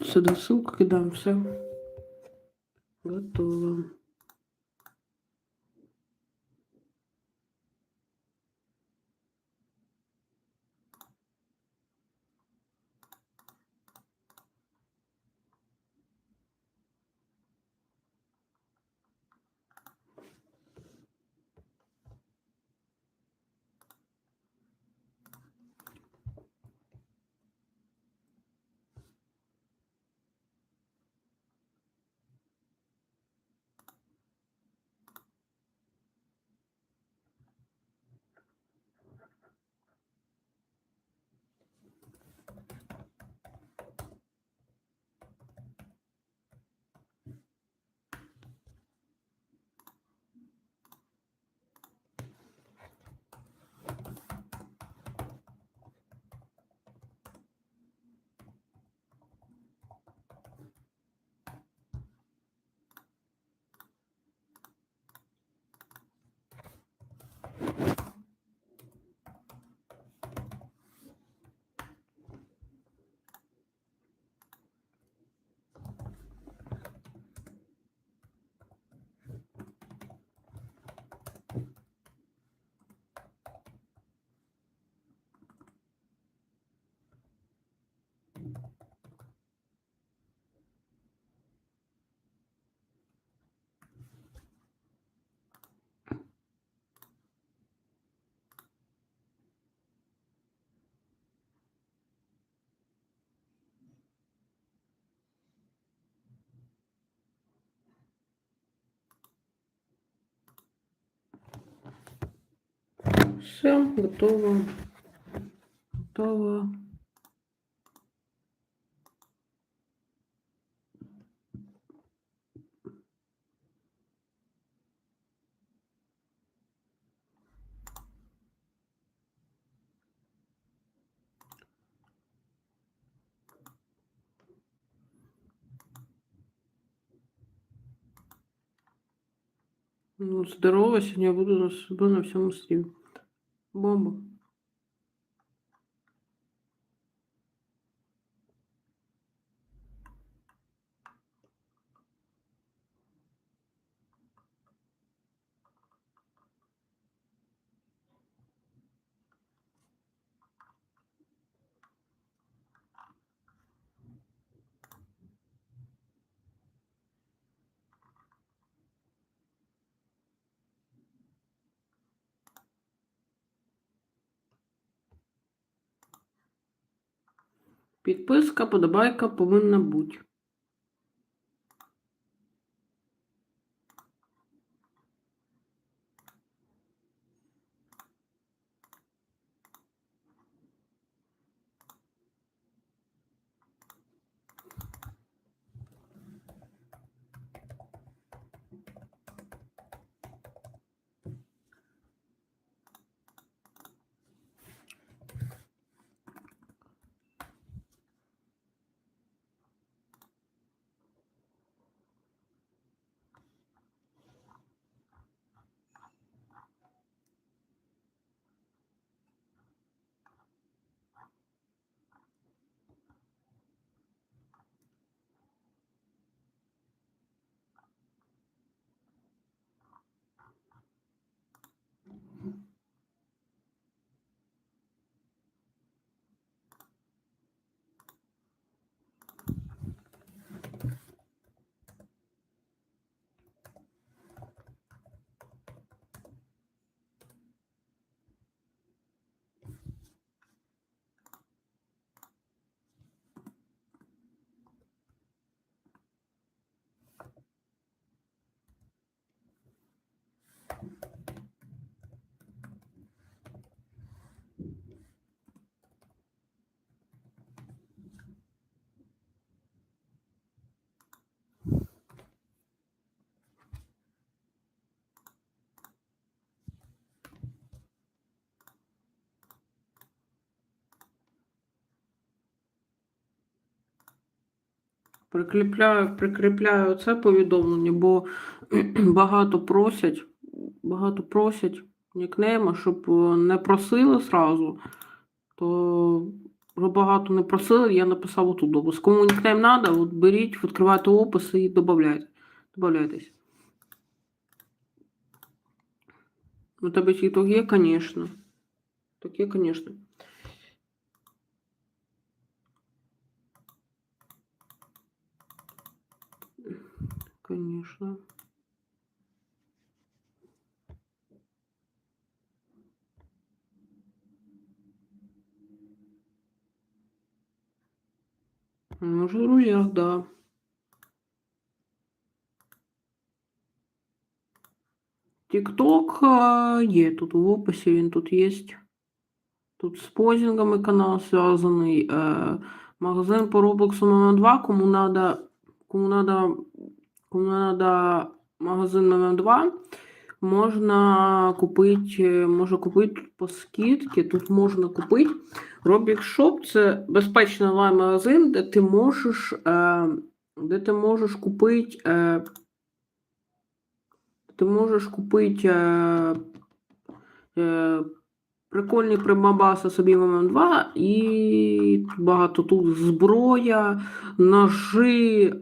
Сюди ссылку кидаем, все. Готово. Все, готово. Готово. Ну, здорово, сегодня я буду на всем стриме. Бомба. Підписка, подобайка повинна бути. Прикріпляю, прикріпляю це повідомлення, бо багато просять, багато просять нікнейма, щоб е, не просили сразу, то вже багато не просили, я написав отут опис. Кому нікнейм треба, от беріть, відкривайте опис і додавайте. Добавляйтесь. У тебе TikTok є, звісно. Так є, звісно. Конечно. Може, в друзьях, да. Тікток а, є тут в описі, він тут є. Тут з позінгами канал зв'язаний. Е, магазин по Roblox ММ 2, кому надо, кому надо, кому надо магазин ММ 2, можна купити, можна купити по скидці, тут можна купити. Roblox Shop це безпечний онлайн-магазин, де ти можеш, е, де ти можеш купити. Е, ти можеш купити е, е, прикольні примабаси собі в ММ2 і багато тут зброя, ножи.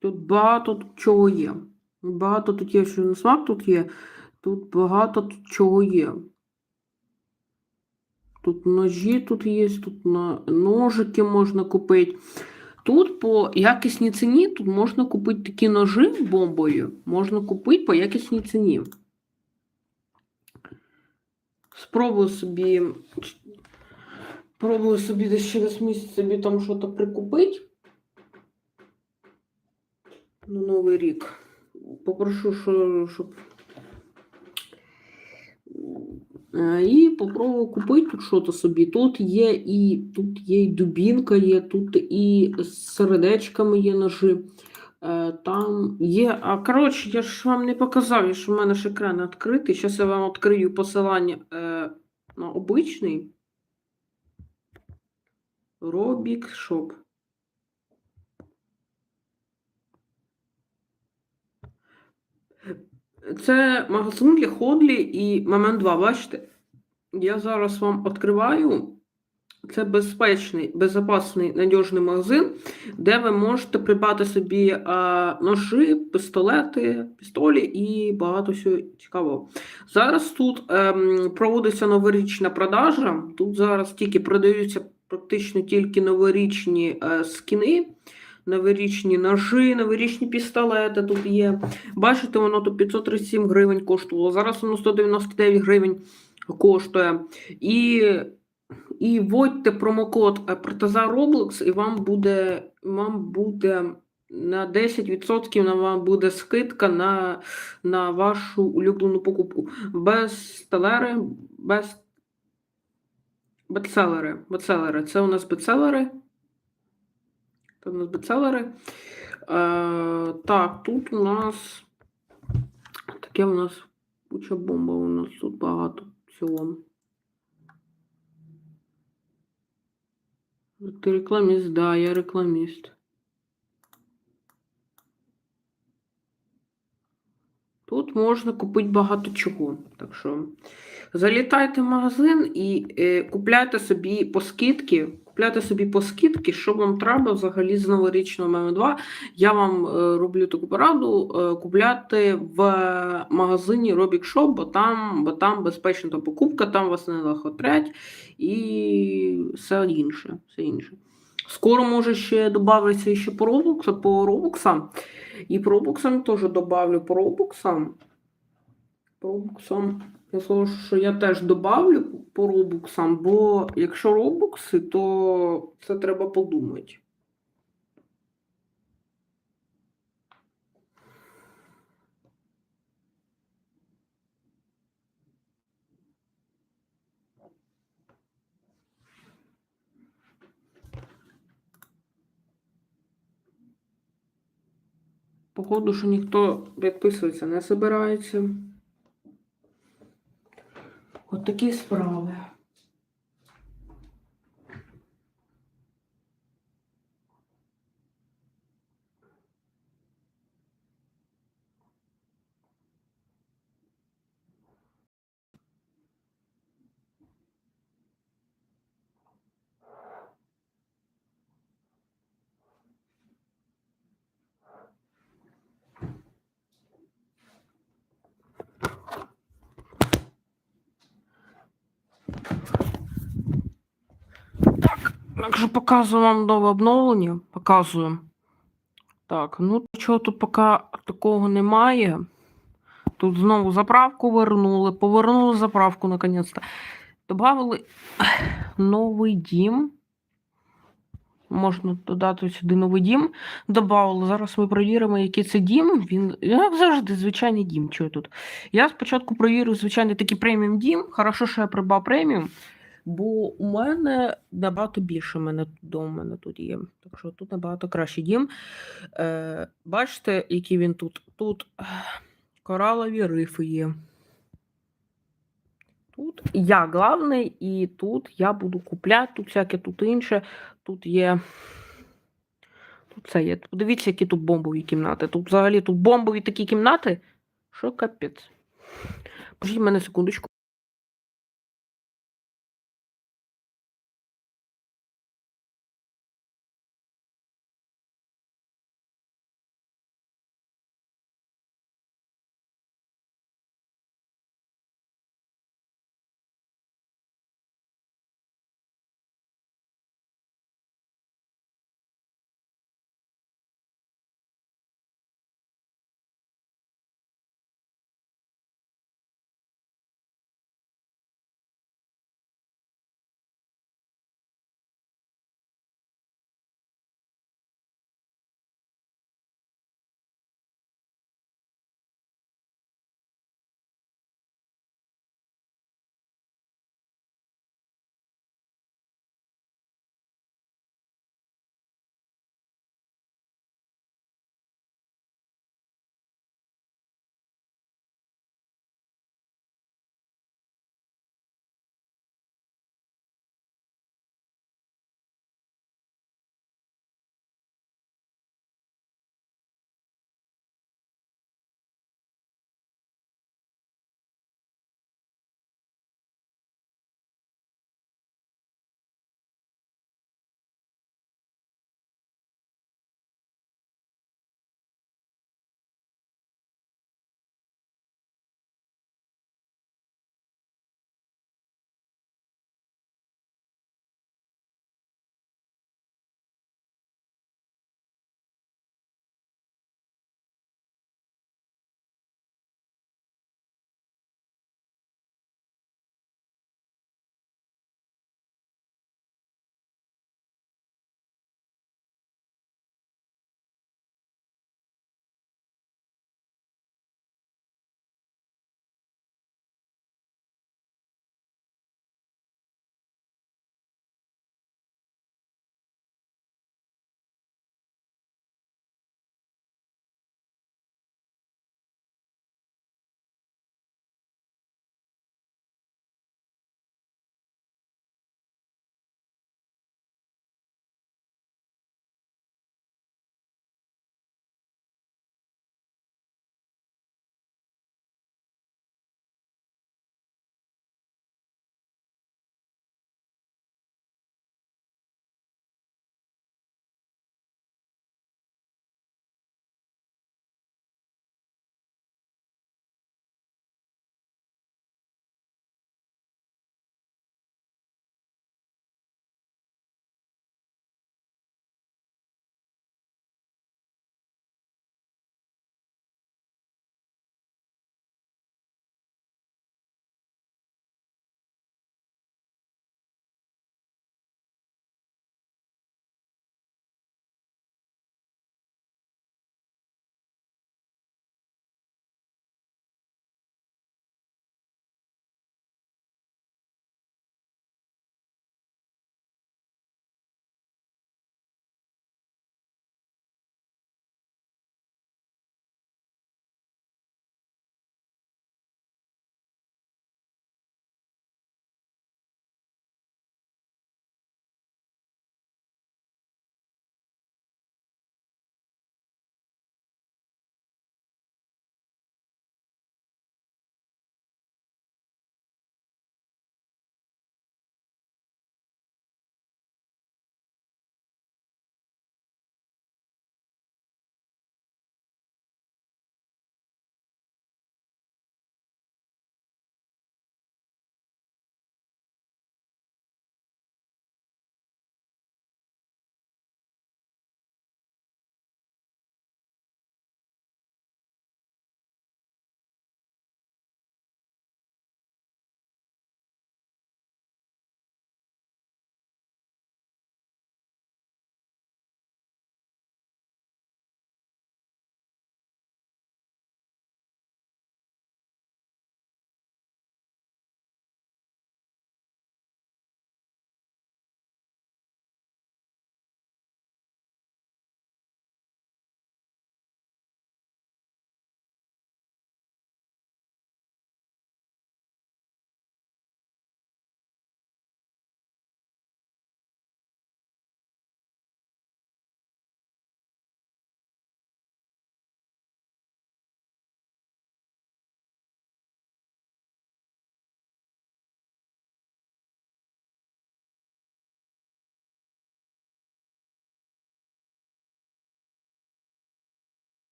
Тут багато тут чого є. Багато тут є, що на смак тут є. Тут багато тут чого є. Тут ножі тут є, тут ножики можна купити. Тут по якісній ціні тут можна купити такі ножи бомбою. Можна купити по якісній ціні. Спробую собі. Пробую собі десь через місяць собі там щось прикупити. На Новий рік. Попрошу, що, щоб. Е, І попробую купити тут щось собі. Тут є і тут є і дубінка, є, тут і з сердечками є ножи. Е, Там є. А коротше, я ж вам не показав, ж у мене ж екран відкритий. Зараз я вам відкрию посилання е, на обичний. Робік Shop. Це магазин для Ходлі і Момент 2. Бачите? Я зараз вам відкриваю. Це безпечний, безпечний, надіжний магазин, де ви можете придбати собі а, ножи, пістолети, пістолі і багато всього цікавого. Зараз тут ем, проводиться новорічна продажа. Тут зараз тільки продаються практично тільки новорічні е, скіни, новорічні ножи, новорічні пістолети тут є. Бачите, воно тут 537 гривень коштувало. Зараз воно 199 гривень коштує. І, і вводьте промокод е, Протеза Roblox, і вам буде, вам буде на 10% на вам буде скидка на, на вашу улюблену покупку. Без стелери, без бестселери. Бестселери. Це у нас бестселери. Це у нас бестселери. Е, так, тут у нас таке у нас куча бомба, у нас тут багато всього. Ти рекламіст, да, я рекламіст. Тут можна купити багато чого. Так що залітайте в магазин і е, купляйте собі по скидки. Купляйте собі по скидки, що вам треба взагалі з новорічного ММ2. Я вам е, роблю таку пораду е, купляти в магазині Robic Shop, бо там, бо там безпечна покупка, там вас не лохотрять і все інше. Все інше. Скоро може ще додатися ще по Roblox, по Roblox. І по теж добавлю по Roblox. По. Я скажу, що я теж добавлю по Roblox, бо якщо Roblox, то це треба подумати. Походу, що ніхто підписуватися не збирається. От такі справи. Так що показую вам нове обновлення. Показую. Так, ну чого тут поки такого немає. Тут знову заправку вернули, повернули заправку наконець-то. Добавили новий дім. Можна додати сюди новий дім. Добавили. Зараз ми перевіримо, який це дім. Він, як завжди, звичайний дім. Чого тут? Я спочатку провірив звичайний такий преміум дім. Хорошо, що я придбав преміум, бо у мене набагато більше мене до мене тут є. Так що тут набагато кращий дім. Е, бачите, який він тут? Тут ех, коралові рифи є. Тут я главний, і тут я буду купляти, тут всяке тут інше. Тут є. Тут це є. Подивіться, які тут бомбові кімнати. Тут взагалі тут бомбові такі кімнати, що капець. Пожіть мене секундочку.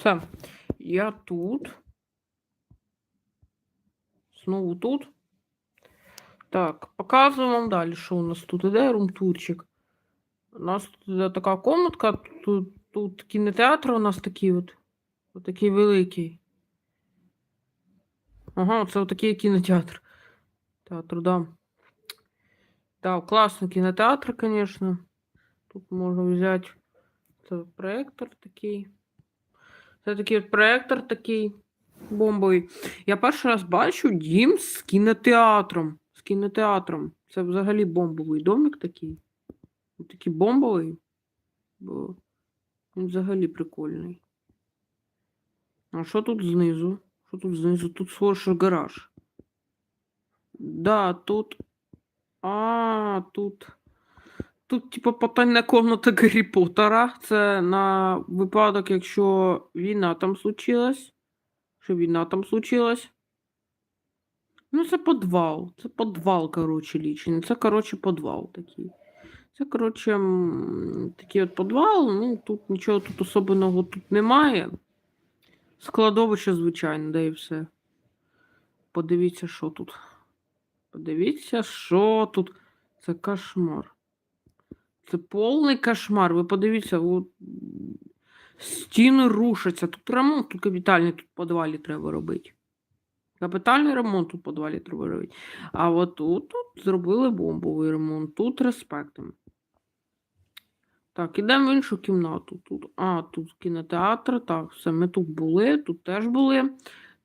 Все. Я тут. Знову тут. Так, показую вам далі, що у нас тут іде румтурчик. У нас тут іде така комнатка, тут, тут кінотеатр у нас такий от. Отакий великий. Ага, це отакий кінотеатр. Театр, да. Так, класний кінотеатр, звісно. Тут можна взяти. Проектор такий. Це такий проектор такий бомбовий. Я перший раз бачу дім з кінотеатром. З кінотеатром. Це взагалі бомбовий домик такий. Такий бомбовий. Бо він взагалі прикольний. А що тут знизу? Що тут знизу? Тут схоже гараж. Да, тут. А, тут. Тут, типу, потайна комната Гаррі Поттера. Це на випадок, якщо війна там случилась. Що війна там случилась. Ну, це подвал. Це подвал, коротше, лічний. Це, коротше, подвал такий. Це, коротше, такий от подвал. Ну, тут нічого тут особливого тут немає. Складовище, звичайно, да і все. Подивіться, що тут. Подивіться, що тут. Це кошмар. Це повний кошмар. Ви подивіться, от, стіни рушаться. Тут ремонт, тут капітальний тут в підвалі треба робити. Капітальний ремонт тут в підвалі треба робити. А от тут, тут зробили бомбовий ремонт. Тут респектом. Так, ідемо в іншу кімнату. Тут, а, тут кінотеатр. Так, все, ми тут були, тут теж були.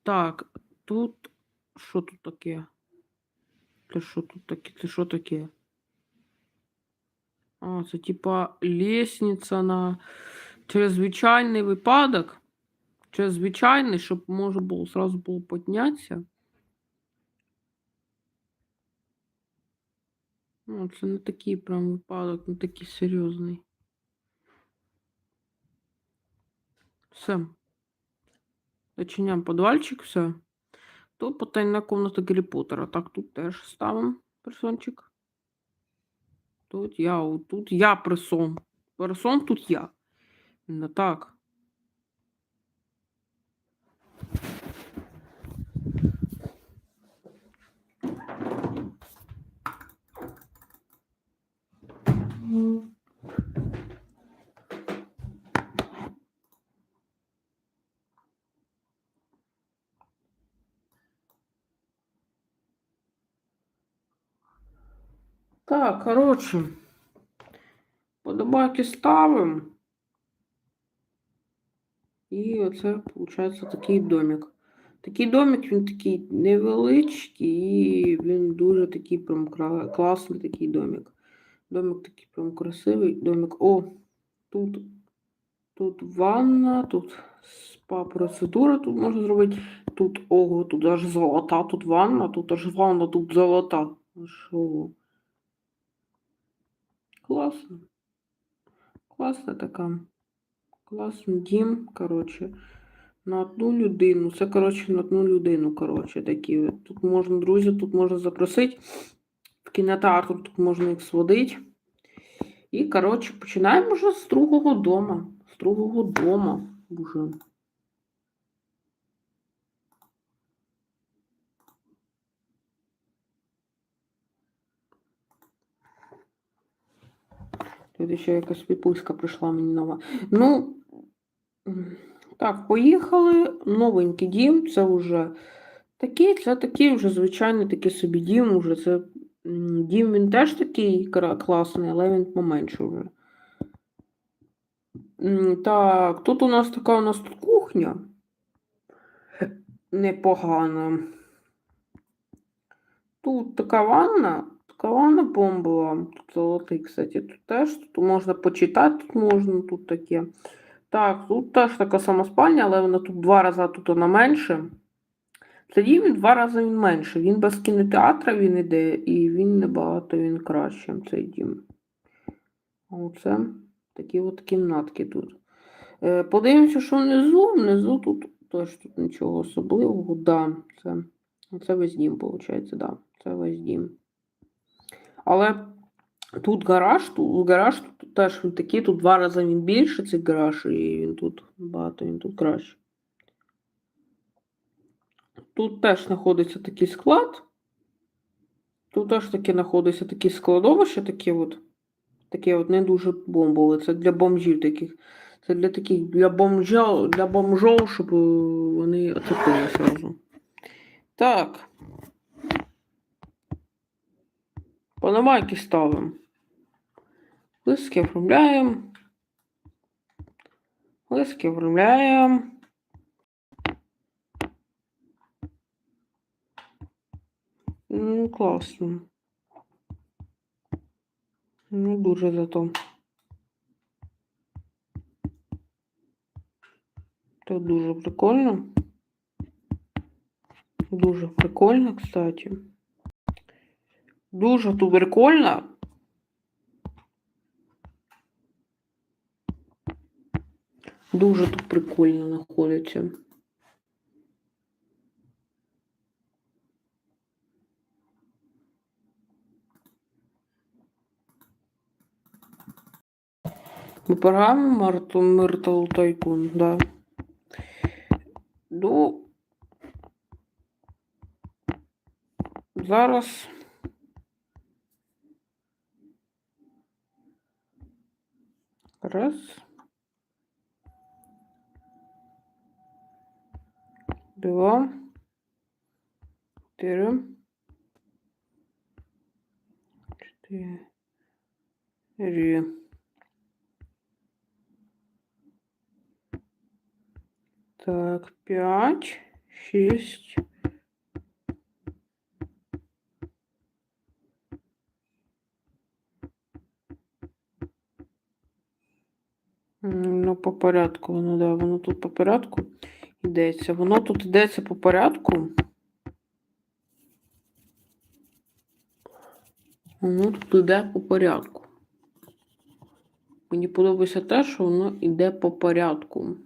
Так, тут. Що тут таке? Це що тут таке? Це що таке? Це типа лестниця на через звичайний випадок. Через звичайний, щоб можна було сразу було піднятися. Ну, це не такий прям випадок, не такий серйозний. Все. Зачиняємо подвальчик, все. Тут потайна комната Гаррі Поттера. Так, тут теж ставимо персончик. Тут я, тут я персон. Персон тут я. Не так. Так, коротше. Подобайки ставимо. І оце, виходить, такий домик. Такий домик, він такий невеличкий, і він дуже такий прям класний такий домик. Домик такий прям красивий. Домик. О, тут, тут ванна, тут спа-процедура тут можна зробити. Тут ого, тут аж золота, тут ванна, тут аж ванна, тут золота. Що? Класно. Класна така. Класний дім, коротше. На одну людину. Це, коротше, на одну людину, коротше, такі. Тут можна, друзі, тут можна запросити. В кінотеатр тут можна їх сводити. І, коротше, починаємо вже з другого дома. З другого дома вже. Тут ще якась підписка прийшла мені нова. Ну, так, поїхали. Новенький дім. Це вже такий, це такий вже звичайний такий собі дім. Уже це дім він теж такий класний, але він поменше вже. Так, тут у нас така у нас тут кухня. Непогана. Тут така ванна. Така ванна бомбова. Тут золотий, кстати. Тут теж тут можна почитати, тут можна, тут таке. Так, тут теж така сама спальня, але вона тут два рази тут вона менше. Тоді він два рази він менше. Він без кінотеатра він іде, і він набагато він краще, цей дім. Оце такі от кімнатки тут. Е, подивимося, що внизу. Внизу тут теж тут нічого особливого. Да, це, це весь дім, виходить, да. Це весь дім. Але Тут гараж, тут гараж тут теж він такий, тут два рази він більше, цей гараж, і він тут набагато, він тут краще. Тут теж знаходиться такий склад. Тут теж таки знаходиться такі складовище, такі от. Таке от не дуже бомбове. Це для бомжів таких. Це для таких для бомжів, для бомжов, щоб е, вони оцепили сразу. Так. Панамайки ставимо. Листки оформляємо. Листки оформляємо. Ну, класно. Ну, дуже зато. Це дуже прикольно. Дуже прикольно, кстати. Дуже тут прикольно. Дуже тут прикольно знаходиться. Ми програма Марту Миртл Тайкун, да. Ну. Зараз. Раз. Два. Чотири. Чотири. Так, пять, шесть. По порядку воно, да, воно тут по порядку йдеться. Воно тут йдеться по порядку. Воно тут йде по порядку. Мені подобається те, що воно йде по порядку.